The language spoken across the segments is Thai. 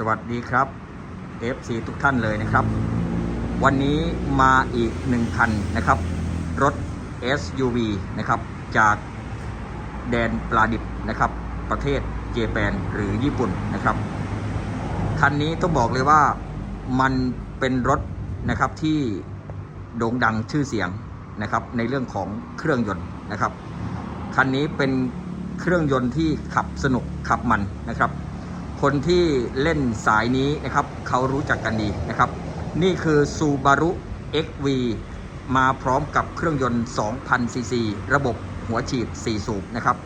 สวัสดีครับ FC ทุกท่านเลยนะครับ วันนี้มาอีกหนึ่งคันนะครับ รถ SUV นะครับ จากแดนปลาดิบนะครับ ประเทศเจแปนหรือญี่ปุ่นนะครับ คันนี้ต้องบอกเลยว่ามันเป็นรถนะครับที่โด่งดังชื่อเสียงนะครับ ในเรื่องของเครื่องยนต์นะครับ คันนี้เป็นเครื่องยนต์ที่ขับสนุกขับมันนะครับ คนที่เล่นสายนี้นะครับเขารู้จักกันดีนะครับ นี่คือ Subaru XV มาพร้อมกับเครื่องยนต์ 2,000 ซีซี ระบบหัวฉีด 4 สูบนะครับ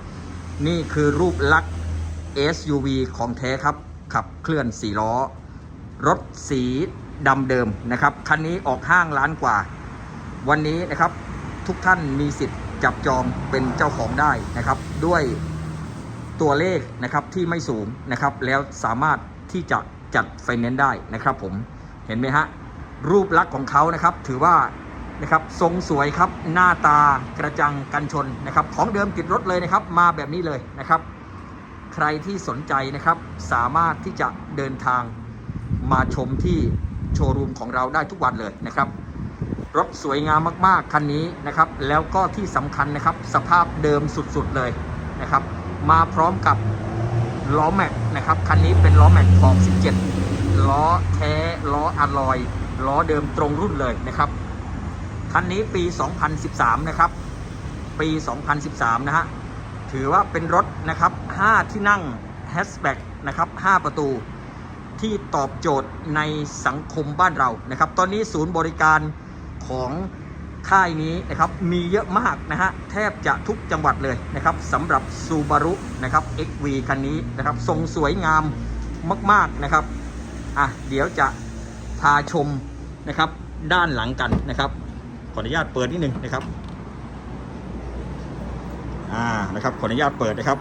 นี่คือรูปลักษณ์ SUV ของแท้ครับ ขับเคลื่อน 4 ล้อ รถสีดำเดิมนะครับ คันนี้ออกห้างล้านกว่า วันนี้นะครับ ทุกท่านมีสิทธิ์จับจองเป็นเจ้าของได้นะครับ ด้วย ตัวเลขนะครับที่ไม่สูงนะครับแล้วสามารถที่จะจัดไฟแนนซ์ได้นะครับผมเห็นไหมฮะรูปลักษณ์ของเขานะครับถือว่านะครับทรงสวยครับหน้าตากระจังกันชนนะครับของเดิมติดรถเลยนะครับมาแบบนี้เลยนะครับ ใครที่สนใจนะครับสามารถที่จะเดินทางมาชมที่โชว์รูมของเราได้ทุกวันเลยนะครับ รถสวยงามมากๆคันนี้นะครับ แล้วก็ที่สำคัญนะครับสภาพเดิมสุดๆเลยนะครับ มาพร้อมกับล้อแม็กนะครับ คันนี้เป็นล้อแม็กขอบ 17 ล้อแท้ล้ออะลอย ล้อเดิมตรงรุ่นเลยนะครับ คันนี้ปี 2013 นะครับ ปี 2013 นะฮะ ถือว่าเป็นรถนะครับ 5 ที่นั่งแฮชแบ็กนะครับ 5 ประตูที่ตอบโจทย์ในสังคมบ้านเรานะครับ ตอนนี้ศูนย์บริการของ ค่ายนี้นะครับมีเยอะมากนะฮะแทบจะทุกจังหวัดเลยนะครับสำหรับ Subaru นะครับ XV คันนี้นะครับทรงสวยงามมากๆนะครับอะเดี๋ยวจะพาชมนะครับด้านหลังกันนะครับ ขออนุญาตเปิดนิดนึงนะครับอ่านะครับขออนุญาตเปิดนะครับ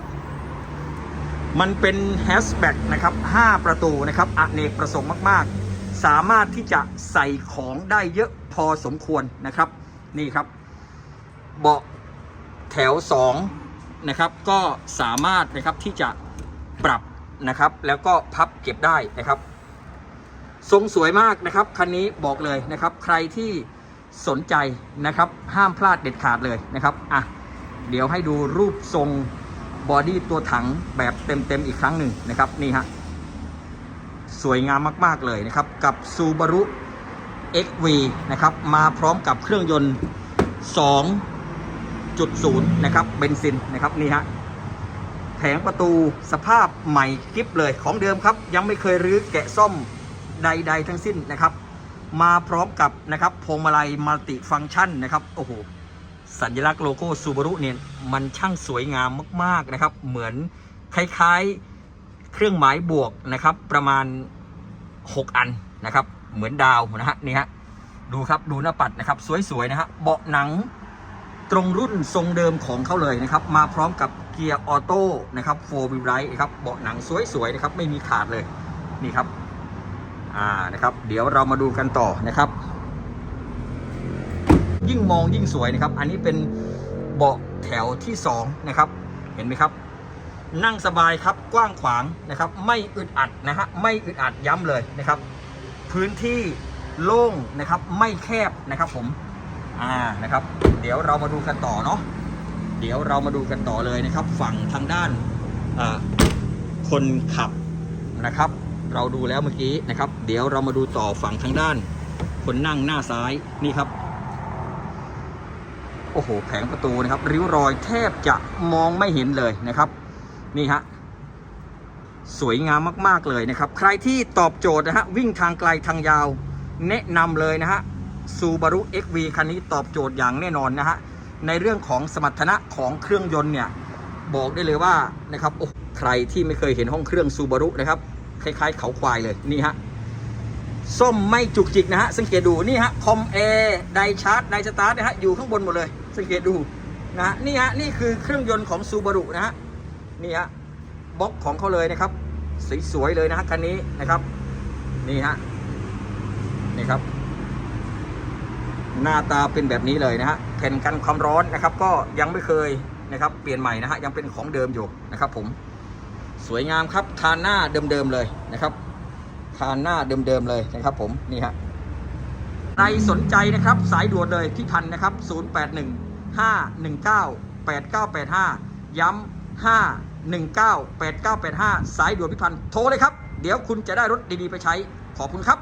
มันเป็นแฮชแบ็กนะครับ 5 ประตูนะครับอเนกประสงค์มาก ๆ สามารถที่จะใส่ของได้เยอะพอสมควรนะครับ นี่ครับ เบาะแถว 2 นะครับ ก็สามารถนะครับที่จะปรับนะครับ แล้วก็พับเก็บได้นะครับ ทรงสวยมากนะครับ คันนี้บอกเลยนะครับ ใครที่สนใจนะครับ ห้ามพลาดเด็ดขาดเลยนะครับอะเดี๋ยวให้ดูรูปทรงบอดี้ตัวถังแบบเต็มๆอีกครั้งหนึ่งนะครับ นี่ฮะสวยงามมาก ๆ เลยนะครับ กับ Subaru XV นะครับมาพร้อมกับเครื่องยนต์ 2.0 นะครับเบนซินนะครับนี่ฮะแผงประตูสภาพใหม่กริบเลยของเดิมครับ ยังไม่เคยรื้อแกะซ่อมใด ๆ ทั้งสิ้นนะครับ มาพร้อมกับนะครับพวงมาลัยมัลติฟังก์ชันนะครับโอ้โหสัญลักษณ์โลโก้ซูบารุเนี่ยมันช่างสวยงามมากๆนะครับ เหมือนคล้ายๆเครื่องหมายบวกนะครับประมาณ 6 อันนะครับ เหมือนดาวนะฮะนี่ฮะดูครับดูหน้าปัดนะครับ สวยๆนะฮะเบาะหนังตรงรุ่นทรงเดิมของเขาเลยนะครับ มาพร้อมกับเกียร์ออโต้นะครับโฟร์วิลไรครับเบาะหนังสวยๆนะครับ ไม่มีขาดเลยนี่ครับอ่านะครับ เดี๋ยวเรามาดูกันต่อนะครับ ยิ่งมองยิ่งสวยนะครับ อันนี้เป็นเบาะแถวที่2นะครับ เห็นไหมครับ นั่งสบายครับกว้างขวางนะครับ ไม่อึดอัดนะฮะไม่อึดอัดย้ำเลยนะครับ พื้นที่โล่งนะครับไม่แคบนะครับผมอ่านะครับ เดี๋ยวเรามาดูกันต่อเนาะเดี๋ยวเรามาดูกันต่อเลยนะครับ ฝั่งทางด้านคนขับนะครับ เราดูแล้วเมื่อกี้นะครับ เดี๋ยวเรามาดูต่อฝั่งทางด้าน คนนั่งหน้าซ้ายนี่ครับโอ้โหแผงประตูนะครับ ริ้วรอยแทบจะมองไม่เห็นเลยนะครับ นี่ฮะ สวยงามมากๆเลยนะครับ ใครที่ตอบโจทย์นะฮะวิ่งทางไกลทางยาว แนะนำเลยนะฮะ Subaru XV คันนี้ตอบโจทย์อย่างแน่นอนนะฮะในเรื่องของสมรรถนะของเครื่องยนต์เนี่ยบอกได้เลยว่านะครับโอ้ใครที่ไม่เคยเห็นห้องเครื่อง Subaru นะครับคล้ายๆเขาควายเลยนี่ฮะส้มไม่จุกจิกนะฮะสังเกตดูนี่ฮะคอมแอร์ไดชาร์จไดสตาร์ทนะฮะอยู่ข้างบนหมดเลย สังเกตดูนะฮะนี่ฮะนี่คือเครื่องยนต์ของซูบารุนะฮะนี่ฮะ บล็อกของเขาเลยนะครับสวยๆเลยนะฮะคันนี้นะครับ นี่ฮะนี่ครับ หน้าตาเป็นแบบนี้เลยนะฮะแผ่นกันความร้อนนะครับ ก็ยังไม่เคยนะครับเปลี่ยนใหม่นะฮะยังเป็นของเดิมอยู่นะครับ ผมสวยงามครับทานหน้าเดิมๆเลยนะครับคานหน้าเดิมๆเลยนะครับ ผมนี่ฮะใครสนใจนะครับ สายด่วนเลยพี่พันนะครับ 081 519 8985 ย้ำ 519 8985 สายด่วนพิพันธ์โทรเลยครับ เดี๋ยวคุณจะได้รถดีๆ ไปใช้ ขอบคุณครับ